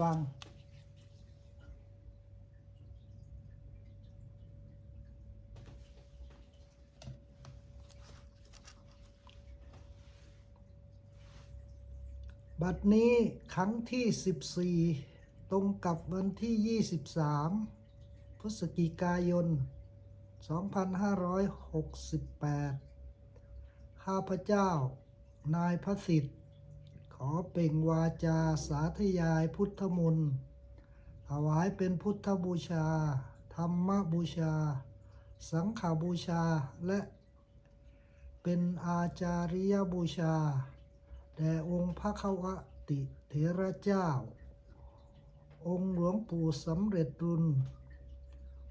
ฟังบัดนี้ครั้งที่ 14 ตรงกับวันที่ 23 พฤศจิกายน 2568 ข้าพเจ้า นายพระสิทธิ์ ขอเป่งวาจาสาธยายพุทธมนต์ถวายเป็นพุทธบูชา ธรรมบูชา สังฆบูชาและเป็นอาจาริยบูชา แด่องค์พระเขาวติเถระเจ้า องค์หลวงปู่สำเร็จรุน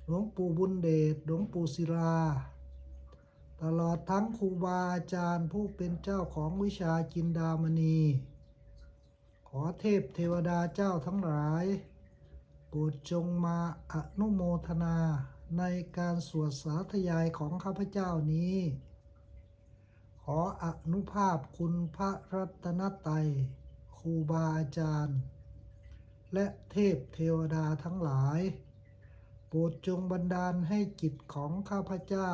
หลวงปู่บุญเดช หลวงปู่ศิลา ตลอดทั้งครูบาอาจารย์ผู้เป็นเจ้าของวิชาจินดามณี ขอเทพเทวดาเจ้าทั้งหลาย โปรดจงมาอนุโมทนาในการสวดสาธยายของข้าพเจ้านี้ ขออนุภาพคุณพระรัตนตรัยครูบาอาจารย์ และเทพเทวดาทั้งหลาย โปรดจงบันดาลให้จิตของข้าพเจ้า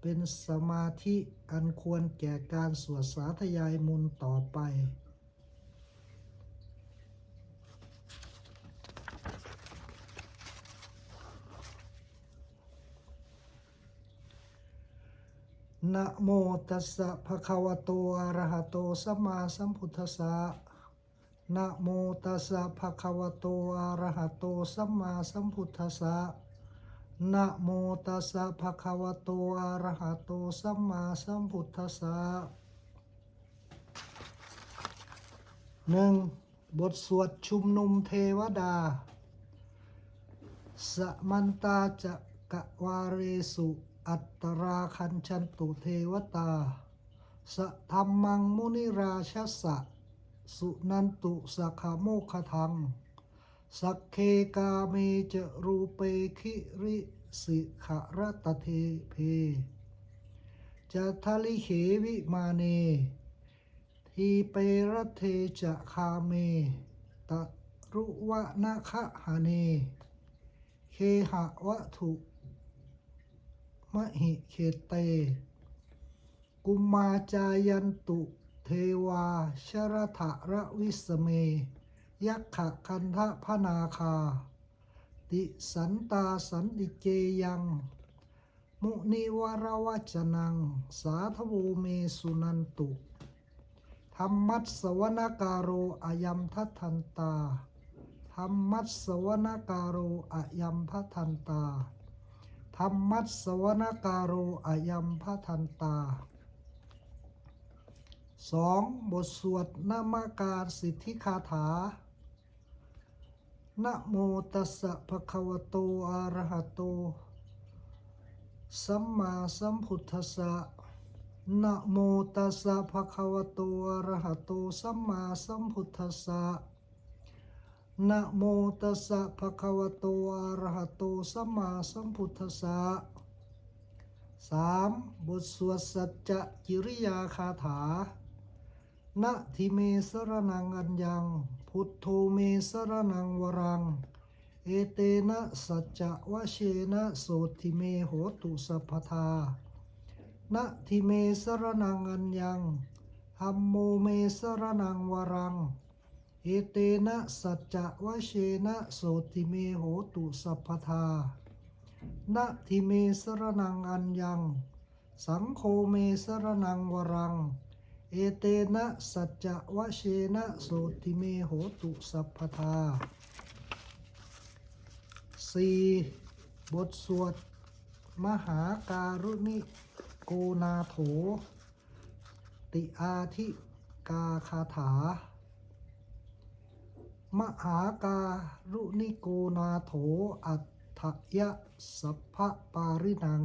เป็นสมาธิอันควรแก่การสวดสาธยายมนต์ต่อไป นะโมตัสสะภะคะวะโตอะระหะโตสัมมาสัมพุทธัสสะนะโมตัสสะภะคะวะโตอะระหะโตสัมมาสัมพุทธัสสะนะโมตัสสะภะคะวะโตอะระหะโตสัมมาสัมพุทธัสสะหนึ่งบทสวดชุมนุมเทวดา สมันตาจะกะวาเรสุ อัตราคันชันตุเทวตาสะธรรมังมุนิราชสะ สุนันตุสะขโมคทัง สักเคกาเมจะรูเปคิริสิขรตเทเพจะทะลิเขวิมาเน ทีเปรเทจะคาเม ตรุวะนาคะหาเน เคหะวะถุ มหิเขเต กุมมาจายันตุ เทวา ชรถะระวิสเม ยักขะคันทะพนาคา ติสันตาสันติเจยัง มุนิวรวัจนัง สาธโวเมสุนันตุธรรมัสสวนการโรอยัมทัทันตาธรรมัสสวนการโรอยัมทัทันตา ธรรมัสสวนการโรอายัมพะทันตาสองบทสวดนามการสิทธิคาถา นะโมตัสสะภะคะวะโตอะระหะโต สัมมาสัมพุทธัสสะนะโมตัสสะภะคะวะโตอะระหะโต สัมมาสัมพุทธัสสะ นะโมตัสสะภะคะวะโตอะระหะโตสัมมาสัมพุทธัสสะสามบทสวดสัจจะกิริยาคาถานะทิเมสรนังอัญญัง พุทโธเมสรนังวรัง เอเตนะสัจจะวะเชนะโสทิเมโหตุสัพพทานะทิเมสรนังอัญญังธัมโมเมสรนังวรัง เอเตนะสัจจะวะเชนะโสติเมโหตุสัพพทานะทิเมสรนังอัญญัง สังโฆเมสรนังวรัง เอเตนะสัจจะวะเชนะโสติเมโหตุสัพพทาสี่บทสวด มหาการุณิโกนาโถ ติอาทิกาคาถา มหาการุณิโกนาโถอัตถยะสัพพปารินัง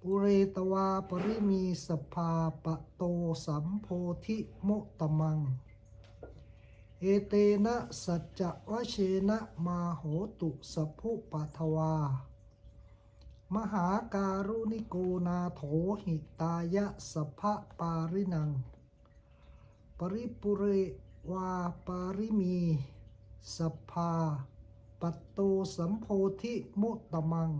ปุเรตวาปริมีสภาปโตสัมโพธิโมตมัง เอเตนะสัจจะวะเชนะมาโหตุสัพพุปัทวา มหาการุณิโกนาโถหิตายะสัพพปารินัง ปริปุเร วาปาริมีสัพพาปัตโตสัมโพธิมุตตมัง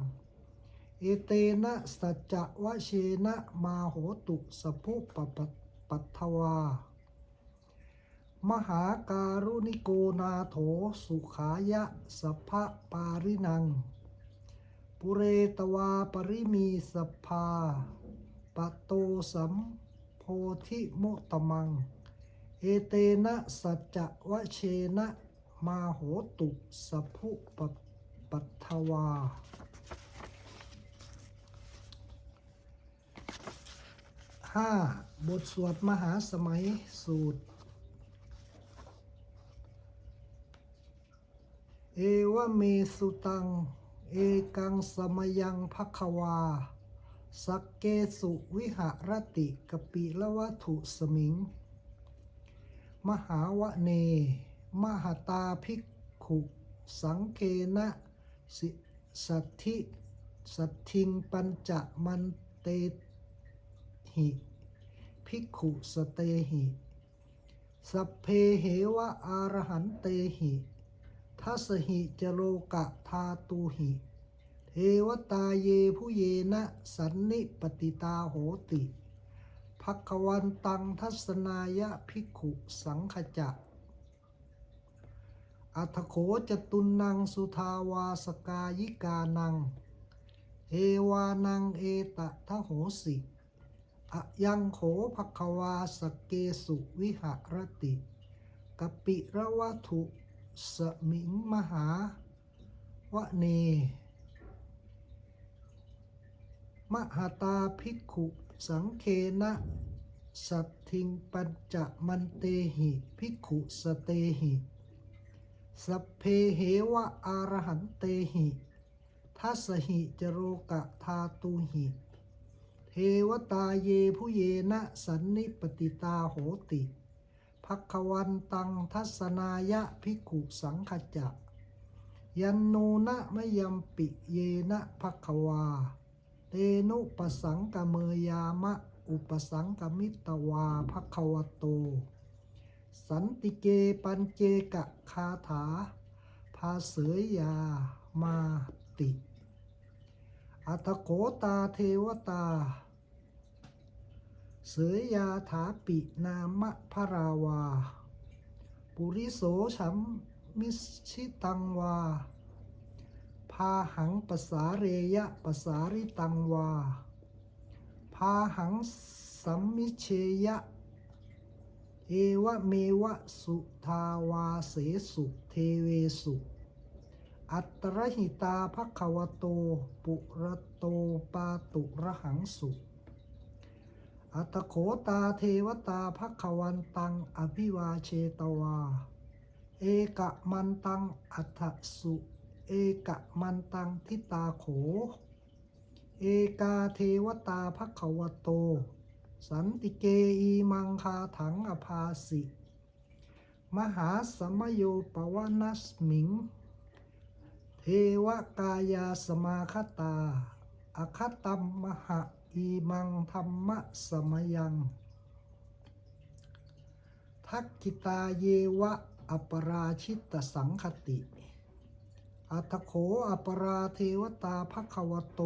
เอเตนะสัจจวะเชนะมาโหตุสภุปปปัทวา มหาการุณิโกนาโถสุขายะสัพพะปารินัง ปุเรตวาปริมีสัพพาปัตโตสัมโพธิมุตตมัง เอเตนะสัจจะวะเชนะมาโหตุสัพพุปปัทธวาห้าบทสวดมหาสมัยสูตร เอวเมสุตัง เอกังสมยังพักวา สักเกสุวิหารติกปิละวัตถุสมิง มหาวเน มหตาภิกขุ สังเกนะสิสัทธิ สัทธิงปัญจมันเตหิภิกขุสเตหิ สัพเพเหวะอารหันเตหิทัสหิจโลกะทาตูหิเทวตาเยผู้เยนะ สันนิปติตาโหติ ภักวันตังทัศนายะภิกขุสังขจะอัทโขจตุนังสุทาวาสกายิกานัง เอวานังเอตะทะโหสิอะยังโขภักวาสเกสุวิหรติกปิระวัตุสมิงมหาวะเน มหาตาภิกขุ สังเคนะสัตทิงปัญจมันเตหิภิกขุสเตหิสัพเพเหวะอารหันเตหิทัสหิจโรกะทาตุหิเทวตาเยผู้เยนะสันนิปติตาโหติภักวันตังทัศนายะภิกขุสังขจะยันโนนะมยัมปิเยนะภักวา เตนุปสังกเมยามะ อุปสังกมิตวาภักวโต สันติเกปัญเจกะคาถา ภาเสยยามาติ อัตโกตาเทวตา เสยยาถาปินามะพราวา ปุริโสฉัมมิชิตังวา พาหังปสาเรยะปสาริตังวา พาหังสัมมิเชยะ เอวะเมวะสุทาวาเสสุเทเวสุ อัตรหิตาภควโต ปุระโตปาตุระหังสุอัตโขตาเทวตาภควันตัง อภิวาเชตวา เอกะมันตังอัฏสุ อกะมันตังทิตาโข เอกาเทวตาภควโต สันติเกอีมังคาถังอภาสิ มหาสมโยปวนัสมิง เทวกายาสมาคตา อคตัมมหะอีมังธรรมะสมยังทักกิตาเยวะ อปราชิตสังคติ อัตโขอปราเทวตาภควโต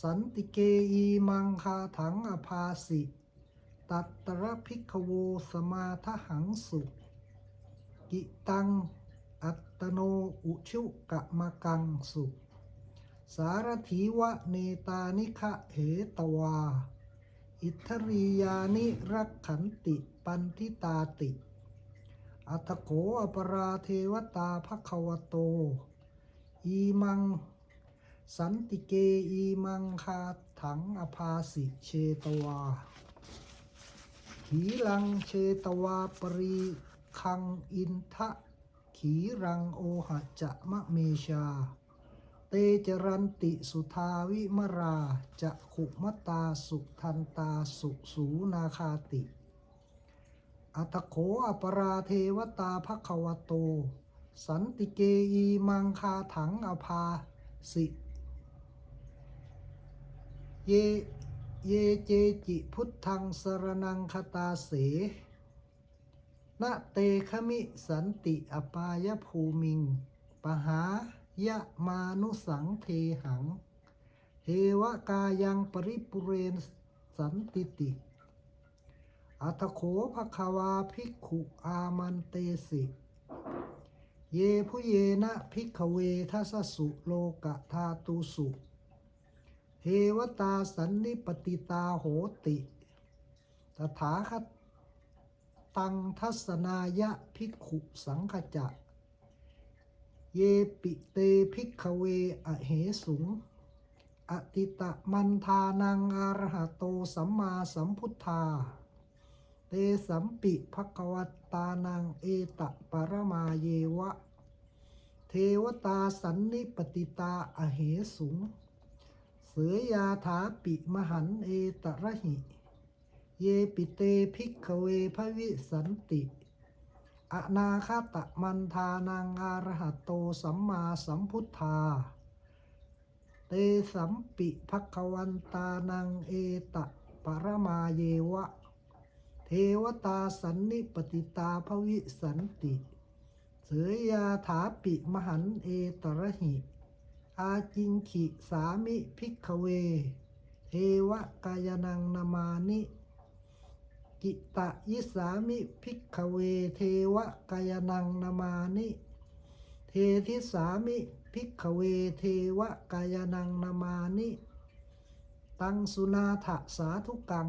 สันติเกอีมังคาถังอภาสิ ตัตตระพิกโวสมาทหังสุ กิตัง อัตโนอุชุกะมะกังสุ สารถีวะเนตานิคะเหตวา อิทธรียานิรักขันติปันทิตาติ อัตโขอปราเทวตาภควโต อีมัง สันติเกอีมังคาถังอภาสิเชตวา ขีลังเชตวาปรีคังอินทะขีรังโอหะจะมะเมชา เตจรันติสุทาวิมรา จะขุมตาสุทันตาสุสูนาคาติ อัตโขอปราเทวตาภควโต สันติเกอีมังคาถังอภาสิ เย เยเจจิพุทธังสรนังคตาเสนะเตคมิสันติอปายภูมิง ปหายะมานุสังเทหัง เทวกายังปริปุเรนสันติติ อัตโขภควาภิกขุอามันเตสิ เยผู้เยนะภิกขเวทัสสุโลกะธาตุสุเทวตาสันนิปติตาโหติ ตถาคตังทัศนายะภิกขุสังขจะเยปิเตภิกขเวอเหสุง อติตะมันทานังอารหะโตสัมมาสัมพุทธา เตสัมปิภกวัตตานังเอตะปรมาเยวะ เทวตาสันนิปติตาอเหสุง เสือยาถาปิมหันเอตระหิ เยปิเตภิกขเวภวิสันติ อนาคตะมันทานังอารหะโตสัมมาสัมพุทธา เตสัมปิภควันตานังเอตะปรมาเยวะ เทวตาสันนิปติตาภวิสันติ เสือยาถาปิมหันเอตระหิ อาจิงขิสามิภิกขเว เทวกายนังนามานิกิตะยิสามิภิกขเว เทวกายนังนามานิ เททิสามิภิกขเว เทวกายนังนามานิ ตังสุนาถสาธุกัง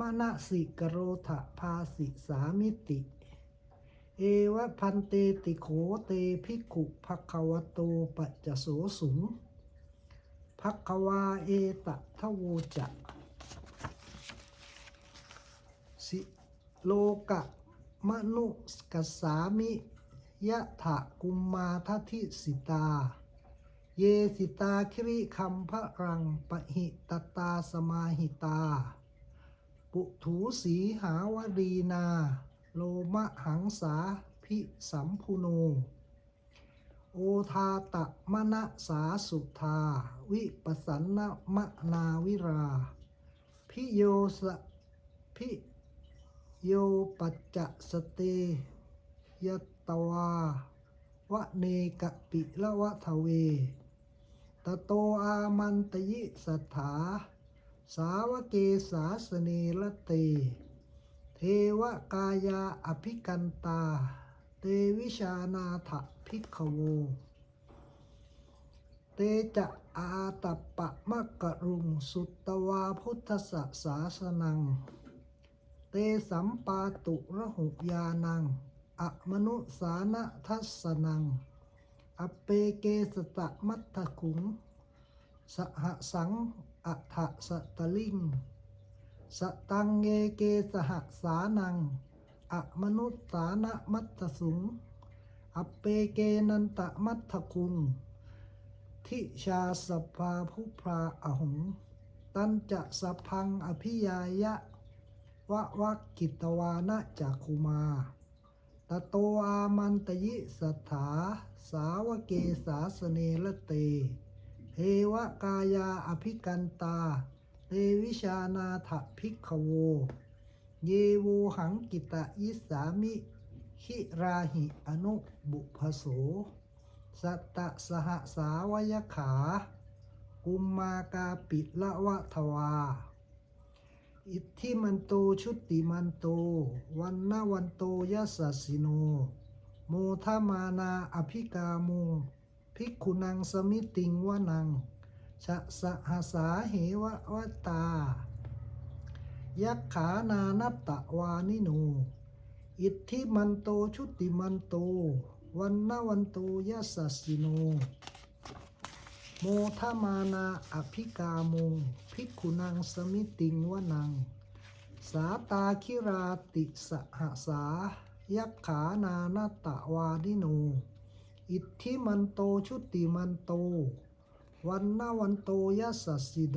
มณสิกโรธภาสิสามิติ เอวะพันเตติโขเตภิกขุภควโตปัจจโสสุงภควาเอตะทะโวจะสิโลกะมนุสกสามิยะถะกุมมาทัทิสิตา เยสิตาคริคัมพะรังปะหิตตาสมาหิตา ปุถูสีหาวดีนา โลมะหังสาพิสัมพุโน โอทาตะมณสาสุธา วิปสันนะมะนาวิรา พิโยสพิโยปัจจสเตยตวาวะเนกะปิละวะทะเว ตโตอามันตยิสัทธา สาวเกสาสเนละเต เทวกายาอภิกันตา เตวิชานาถภิกขโว เตจะอาตปะมะกะรุงสุตตวาพุทธสสาสนัง เตสัมปาตุระหุยานังอมนุสานะทัสนัง อเปเกสตะมัตถคุง สหสังอัฏฐสตลิง สตังเงเกสหสานัง อะมนุษสานะมัตตสุงอเปเกนันตะมัตถคุง ทิชาสภาผู้พราอหง ตันจะสพังอภิยายะวะวักกิตวานะจักคุมาตโตอามันตยิสัทธาสาวเกสาสเนละเต เทวกายาอภิกันตาเตวิชานาถภิกขโว เยโวหังกิตะยิสามิหิราหิอนุบุพโส สัตตะสหสาวยขา กุมมากาปิละวะทวา อิทธิมันโตชุติมันโต วันนาวันโตยสสิโน โมทามานาอภิกามุง ภิกขุนังสมิติงวนังชะสหสาเหวะวตา ยักขานานัตตะวานิโน อิทธิมันโตชุติมันโต วันนาวันโตยัสสิโน โมทมานาอภิกามุงภิกขุนังสมิติงวนัง สาตาคิราติสหสา ยักขานานาตะวาดิโน อิทธิมันโตชุติมันโต วันนาวันโตยัสสสิโน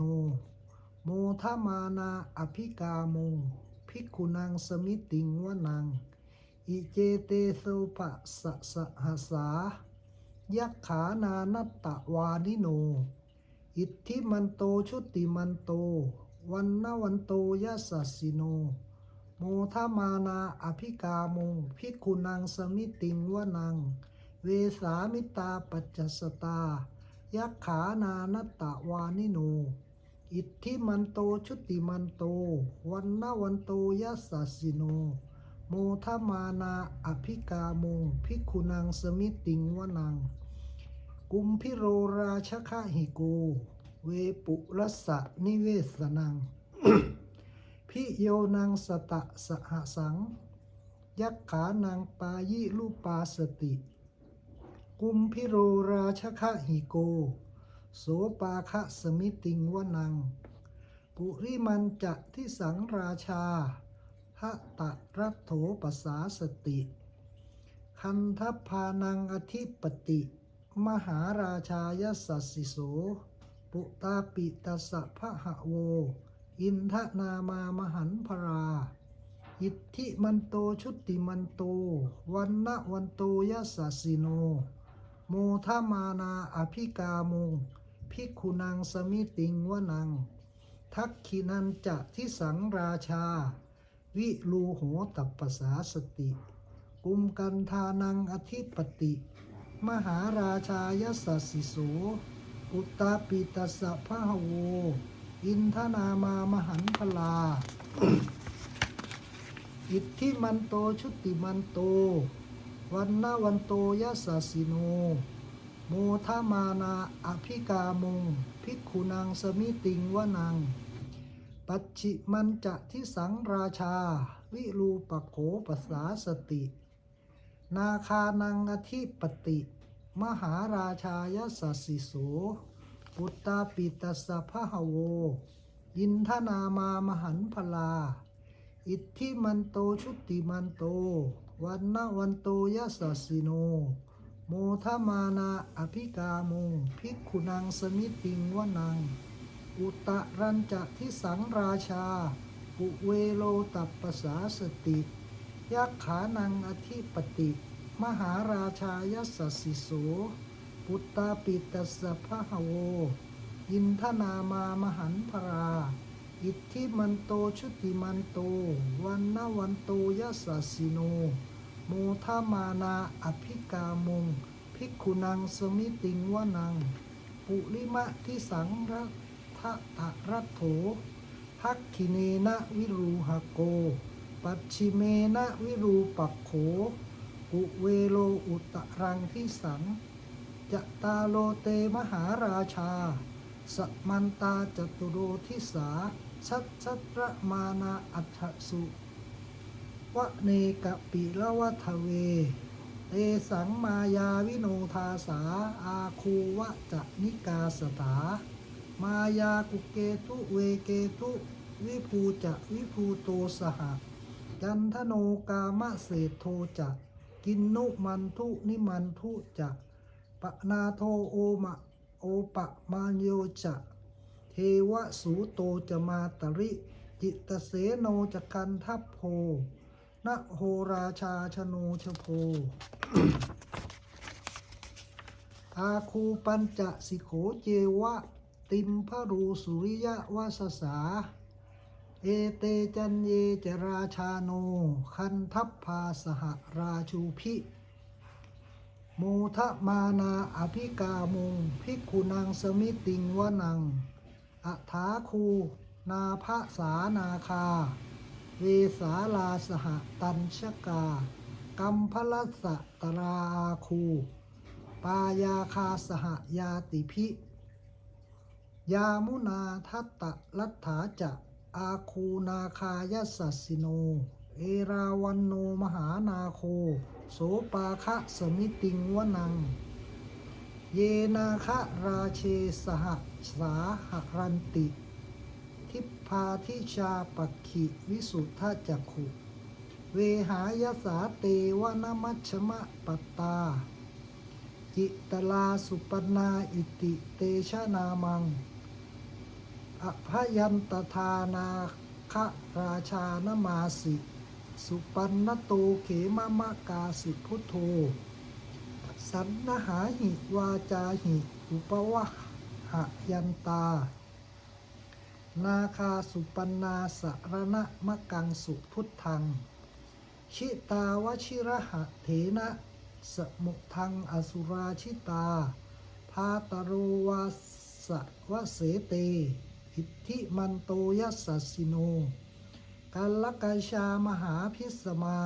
โมทามานาอภิกามุงภิกขุนังสมิติงวนัง อิเจเตโสปะสะสหสายักขานานัตตะวานิโน อิทธิมันโตชุติมันโต วันนาวันโตยัสสสสิโน โมทามานาอภิกามุงพิกขุนังสมิติงวนัง เวสามิตาปัจจสตา ยักขานานตะวานิโน อิทธิมันโตชุติมันโต วันนวันโตยัสสิโน โมทมานาอภิกามุงพิกุนังสมิติงวนัง กุมพิโรราชคะหิโก เวปุรสสะนิเวสนัง พิโยนังสตะสหสัง ยักขานังปายิลูปาสติ กุมพิโรราชคะหิโก โสปาคะสมิติงวนัง ปุริมันจะที่สังราชาทะตะรัตโถปสาสติ คันทพานังอธิปติ มหาราชายสัสสิโส ปุตาปิตสะพะหะโว อินทนามามหันพราอิทธิมันโตชุติมันโต วันนะวันโตยัสสสสิโน มทมานาอภิกามุงพิกุนังสมิติงวนัง ทักขินันจะทิสังราชา วิลูโหตัปปสาสติ กุมกันทานังอธิปติ มหาราชายสสิโสอุตตาปิตสะพะหโว อินทนามามหันพลา อิทธิมันโตชุติมันโต วันนาวันโตยัสสิโน โมทามานาอภิกามุงพิกขุนังสมิติงวนัง ปัจฉิมันจะทิสังราชา วิรูปโขปสาสติ นาคานังอธิปติ มหาราชายสัสสิโสปุตตาปิตสะพะหะโว ยินทนามามหันพลา อิทธิมันโตชุติมันโตวันนะวันโตยัสสสสิโน โมทมานาอภิกามุงพิกขุนังสมิติงวนัง อุตะรันจะทิสังราชา ปุเวโลตัปปสาสติยักขานังอธิปติ มหาราชายัสสสสิโส ปุตตาปิตสะพะหะโวอินทนามามหันพรา อิทธิมันโตชุติมันโต วันนวันโตยัสสสสิโน โมทามานาอภิกามุงพิกขุนังสมิติงวนัง ปุริมะทิสังรัทะตะรัตโถทักขิเนนะวิรูหะโก ปัจฉิเมนะวิรูปักโขกุเวโลอุตรังทิสัง จตาโลเตมหาราชา สมันตาจตุโรทิสา ชัดชัตระมานาอัฏฐสุวะเนกปิละวัทเว เตสังมายาวิโนทาสา อาคูวะจะนิกาสถามายากุเกทุเวเกทุวิภูจะวิภูโตสหะจันทโนกามะเศธโทจะกินนุมันทุนิมันทุจะปะนาโทโอมะโอปะมานโยจะ เทวสูโตจะมาตริ จิตเสโนจะกันทัพโพนะโหราชาชโนชโพอาคูปัญจสิโขเจวะ ติมพรูสุริยะวาสสา เอเตจันเยจราชาโน คันทัพพาสหราชูพิโมทะมานาอภิกามุงพิกุนังสมิติงวนัง อัฐาคู นาภาสานาคา เวสาลาสหตัญชกา กัมพลัสะตราอาคู ปายาคาสหยาติพิ ยามุนาทัตตะลัทธาจะ อาคูนาคายสัสสิโน เอราวันโนมหานาโค โสปาคะสมิติงวนัง เยนาคะราเชสหสาหรันติ ทิพาทิชาปักขิวิสุทธจักขุ เวหายสาเตวนมัชมะปตา จิตลาสุปนาอิติเตชะนามัง อภยันตทานาคะราชานมาสิ สุปันนโตเขมมะกาสิพุทโธ สันนหาหิวาจาหิ อุปวะหะยันตา นาคาสุปนาสรณะมะกังสุพุทธัง ชิตาวชิระหะเถนะสมุทังอสุราชิตา พาตโรวาสวะเสเต อิทธิมันโตยัสสิโนกัลลกาชามหาพิสมา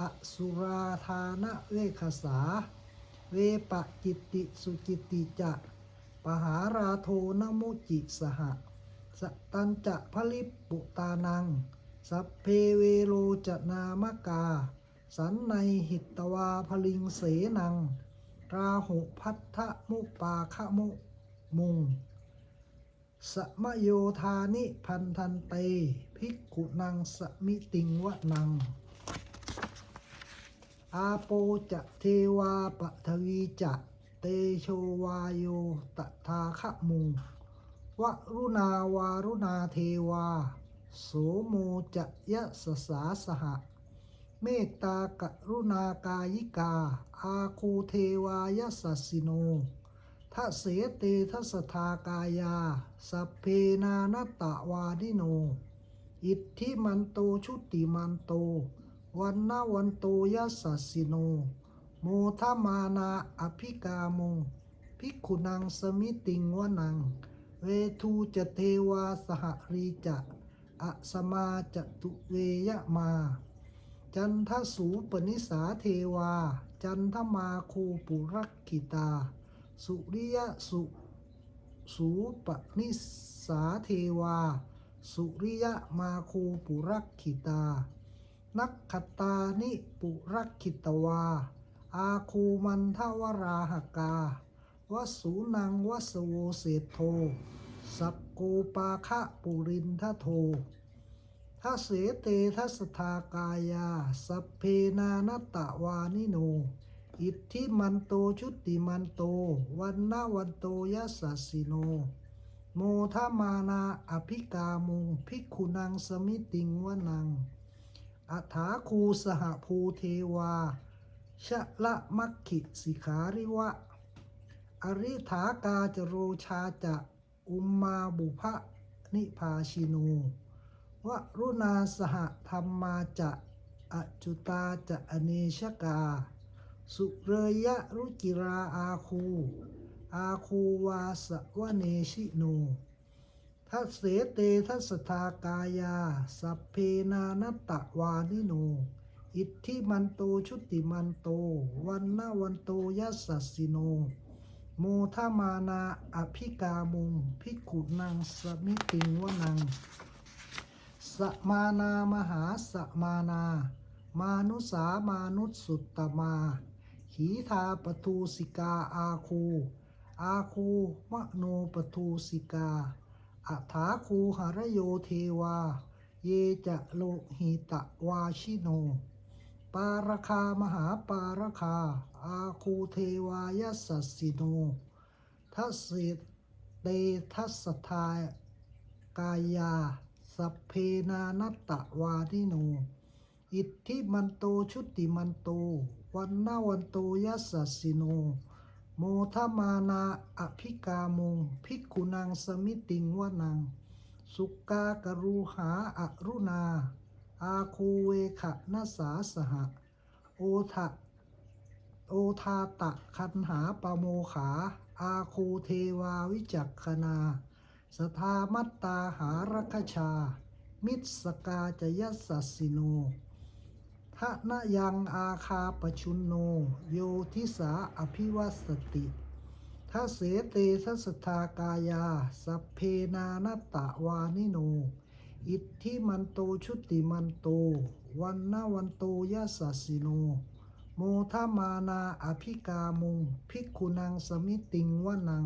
อสุราธานะเวคสา เวปะจิติสุจิติจะปหาราโทนมุจิสหะสตันจะพลิปปุตานัง สัพเพเวโรจนามกา สันในหิตวาพลิงเสนัง ราหุพัทธมุปาคะมุมุง สมโยธานิพันธันเต ภิกขุนังสมิติงวะนัง อาโปจะเทวาปะทวีจะเตโชวาโยตถาคะมุงวรุณาวารุณาเทวา โสโมจะยะสสาสหะ เมตตากรุณากายิกา อาคูเทวายสสสิโนทะเสเตทัสทากายา สัพเพนานตตะวาดิโน อิทธิมันโตชุติมันโต วันนาวันโตยัสสสสิโน โมทมานาอภิกามุงภิกขุนังสมิติงวนัง เวทูจะเทวาสหรีจะอะสมาจตุเวยะมา จันทสูปนิสาเทวา จันทมาคูปุรักขิตา สุริยสุสูปนิสาเทวา สุริยมาคูปุรักขิตา นักขตานิปุรักขิตวา อาคูมันทวราหกาวสูนังวสโวเศธโท สักโกปาคะปุรินทโททัเสเตทัสทากายา สัพเพนานตตะวานิโน อิทธิมันโตชุติมันโต วันนาวันโตยัสสสสิโน โมทมานาอภิกามุงภิกขุนังสมิติงวนัง อัฏฐาคูสหภูเทวา ชะละมัคคิสิขาริวะ อริถากาจโรชาจะ อุมมาบุพะนิพาชิโนวรุณาสหธรรมาจะอจุตาจะอเนชกา สุเรยะรุจิราอาคู อาคูวาสวเนชิโน ทัสเสเตทัสทากายา สัพเพนานตตะวานิโน อิทธิมันโตชุติมันโต วันนาวันโตยัสสิโน โมทามานาอภิกามุงภิกุนังสมิติงวนัง สมานามหาสมานา มานุสามานุสสุตตมาขีธาปทูสิกาอาคู อาคูมโนปทูสิกา อัฐาคูหรโยเทวา เยจะโลหิตะวาชิโน ปาราคามหาปาราคา อาคูเทวายสสสสิโนทัสเสเตทัสทายกายา สัพเพนานัตตะวานิโน อิทธิมันโตชุติมันโต วันนาวันโตยัสสิโน โมทมานาอภิกามุงภิกุนังสมิติงวนัง สุกากรูหาอรุณา อาคูเวขะนัสาสหะ โอทะโอทาตะคันหาปโมขา อาคูเทวาวิจักขนาสทามัตตาหารคชา มิตสกาจยัสสสสิโน ทะนะยังอาคาปชุนโน โยทิสาอภิวัสติทัสเสเตทัสทากายา สัพเพนานตะวานิโน อิทธิมันโตชุติมันโต วันนาวันโตยัสสสสิโน โมทามานาอภิกามุงภิกขุนังสมิติงวนัง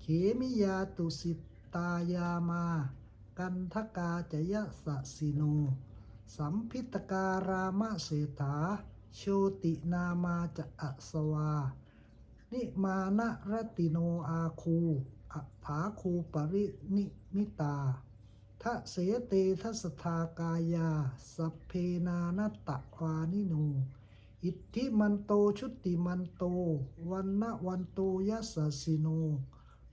เขมิยาตุสิตายามา กันทกาจะยะสะสิโน สัมพิตการามะเศรษฐาโชตินามาจะอัสวา นิมานะรติโนอาคูอัฏฐาคูปรินิมิตาทะเสเตทัสทากายา สัพเพนานัตะวานิโน อิทธิมันโตชุติมันโต วันนะวันโตยัสสิโน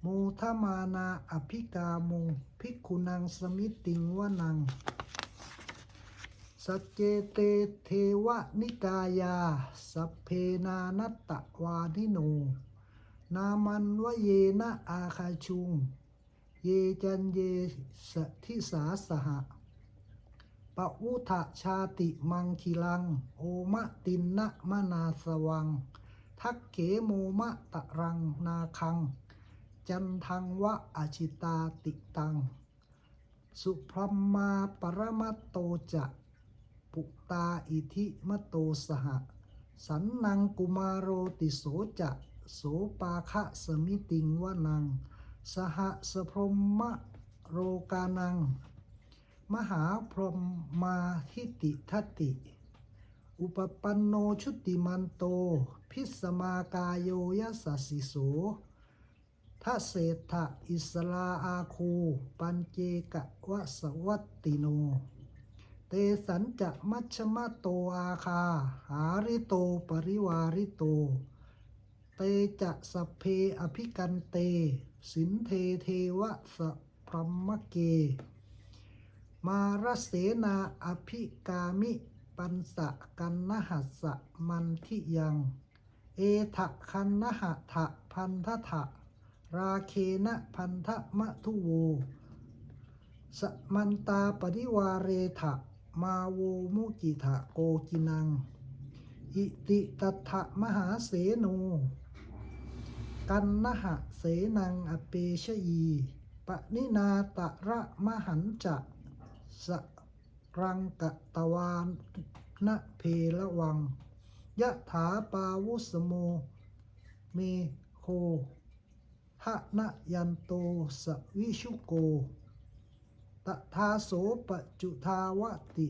โมทมานาอภิกามงภิกขุนังสมิติงวนัง สเจเตเทวนิกายา สัพเพนานัตตวานิโน นามันวเยนะอาคาชุง เยจันเยสทิสาสหะปะวุทะชาติมังคิลัง โอมะตินนะมนาสวัง ทักเขโมมะตะรังนาคัง จันทังวะอชิตาติตัง สุพรหมาปรมัตโตจะ ปุตตาอิทิมโตสหะ สันนังกุมารโรติโสจะ โสปาคะสมิติงวนัง สหสพรหมโรกานัง มหาพรหมมาทิติทัตติ อุปปันโนชุติมันโต พิสมากายโยยัสสิโสทัเศรษฐอิสลาอาคู ปัญเจกะวะสวัตติโน เตสันจะมัชมะโตอาคา หาริโตปริวาริโต เตจะสเพอภิกันเต สินเทเทวะสะพรมเก มารเสนาอภิกามิปันสะกันนหัสสะมันทิยัง เอทะคันนหะทะพันทะทะราเคนะพันทะมะทุโวสมันตาปริวาเรทะ มาโวมุกิทะโกกินัง อิติตัทะมหาเสโน กันนหะเสนังอเปชยีปะนินาตะระมหันจะสรังกะตวานนะเพละวัง ยะถาปาวุสโม เมโคหะนะยันโตสวิชุโก ตทาโสปจุทาวติ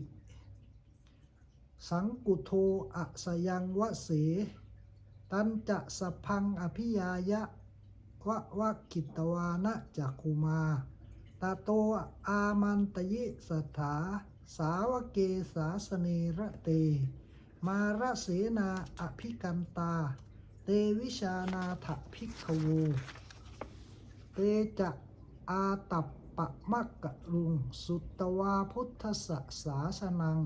สังกุโทอสยังวะเส ตันจะสพังอภิยายะวะวะกิตวานะจักคุมาตาโตอามันตยิสถา สาวเกสาสเนระเต มาระเสนาอภิกันตา เตวิชานาถภิกขโวเตจะอาตัป ปะมักกะรุง สุตตวาพุทธสสาสนัง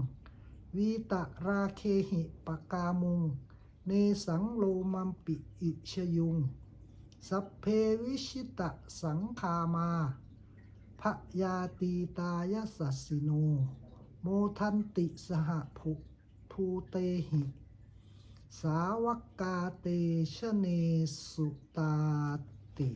วีตะราเคหิปกามุง เนสังโลมัมปิอิชยุง สัพเพวิชิตะสังคามาพะยาตีตายสัสสิโน โมทันติสหภุภูเตหิ สาวกาเตชเนสุตาติ